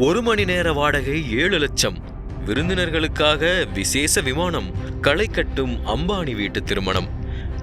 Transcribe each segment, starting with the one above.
ஒரு மணி நேர வாடகை ஏழு லட்சம். விருந்தினர்களுக்காக விசேஷ விமானம் களை கட்டும் அம்பானி வீட்டு திருமணம்.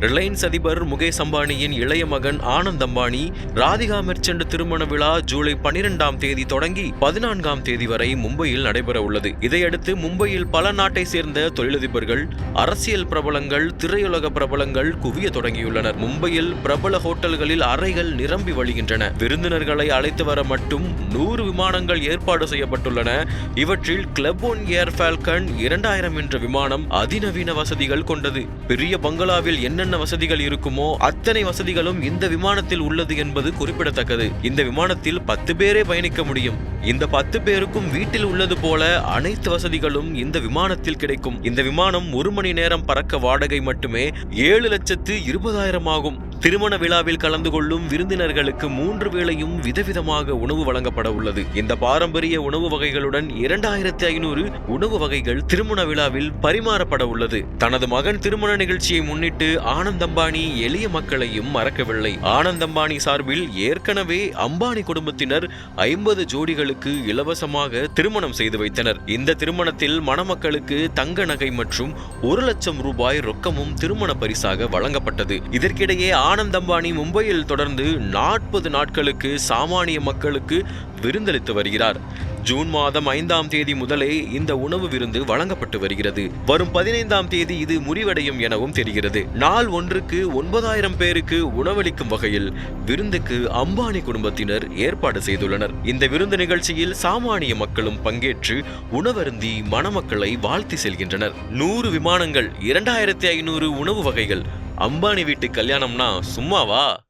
ரிலையன்ஸ் அதிபர் முகேஷ் அம்பானியின் இளைய மகன் ஆனந்த் அம்பானி ராதிகா மெர்ச்சன்ட் திருமண விழா ஜூலை பனிரெண்டாம் தேதி தொடங்கி பதினான்காம் தேதி வரை மும்பையில் நடைபெற உள்ளது. இதையடுத்து மும்பையில் பல நாட்டை சேர்ந்த தொழிலதிபர்கள் அரசியல் பிரபலங்கள் திரையுலக பிரபலங்கள் குவிய தொடங்கியுள்ளனர். மும்பையில் பிரபல ஹோட்டல்களில் அறைகள் நிரம்பி வழிகின்றன. விருந்தினர்களை அழைத்து வர மட்டும் நூறு விமானங்கள் ஏற்பாடு செய்யப்பட்டுள்ளன. இவற்றில் கிளப் ஒன் ஏர் ஃபால்கன் இரண்டாயிரம் என்ற விமானம் அதிநவீன வசதிகள் கொண்டது. பெரிய பங்களாவில் என்னென்ன வசதிகள் இருக்குமோ அத்தனை வசதிகளும் இந்த விமானத்தில் உள்ளது என்பது குறிப்பிடத்தக்கது. இந்த விமானத்தில் பத்து பேரே பயணிக்க முடியும். இந்த பத்து பேருக்கும் வீட்டில் உள்ளது போல அனைத்து வசதிகளும் இந்த விமானத்தில் கிடைக்கும். இந்த விமானம் ஒரு மணி நேரம் பறக்க வாடகை மட்டுமே ஏழு லட்சத்து இருபதாயிரம் ஆகும். திருமண விழாவில் கலந்து கொள்ளும் விருந்தினர்களுக்கு மூன்று வேளையும் விதவிதமாக உணவு வழங்கப்பட உள்ளது. இந்த பாரம்பரிய உணவு வகைகளுடன் இரண்டாயிரத்தி ஐநூறு உணவு வகைகள் திருமண விழாவில் பரிமாறப்பட உள்ளது. தனது மகன் திருமண நிகழ்ச்சியை முன்னிட்டு ஆனந்த் அம்பானி எளிய மக்களையும் மறக்கவில்லை. ஆனந்த் அம்பானி சார்பில் ஏற்கனவே அம்பானி குடும்பத்தினர் ஐம்பது ஜோடிகளுக்கு இலவசமாக திருமணம் செய்து வைத்தனர். இந்த திருமணத்தில் மணமக்களுக்கு தங்க நகை மற்றும் ஒரு லட்சம் ரூபாய் ரொக்கமும் திருமண பரிசாக வழங்கப்பட்டது. இதற்கிடையே ஆனந்த் அம்பானி மும்பையில் தொடர்ந்து நாற்பது நாட்களுக்கு சாமானிய மக்களுக்கு விருந்தளித்து வருகிறார். ஜூன் மாதம் ஐந்தாம் தேதி முதலே இந்த உணவு விருந்து வழங்கப்பட்டு வருகிறது. வரும் பதினைந்தாம் தேதி இது முடிவடையும் எனவும் தெரிகிறது. நாள் ஒன்றுக்கு ஒன்பதாயிரம் பேருக்கு உணவளிக்கும் வகையில் விருந்துக்கு அம்பானி குடும்பத்தினர் ஏற்பாடு செய்துள்ளனர். இந்த விருந்து நிகழ்ச்சியில் சாமானிய மக்களும் பங்கேற்று உணவருந்தி மணமக்களை வாழ்த்தி செல்கின்றனர். நூறு விமானங்கள் இரண்டாயிரத்தி ஐநூறு உணவு வகைகள். அம்பானி வீட்டு கல்யாணம்னா சும்மாவா?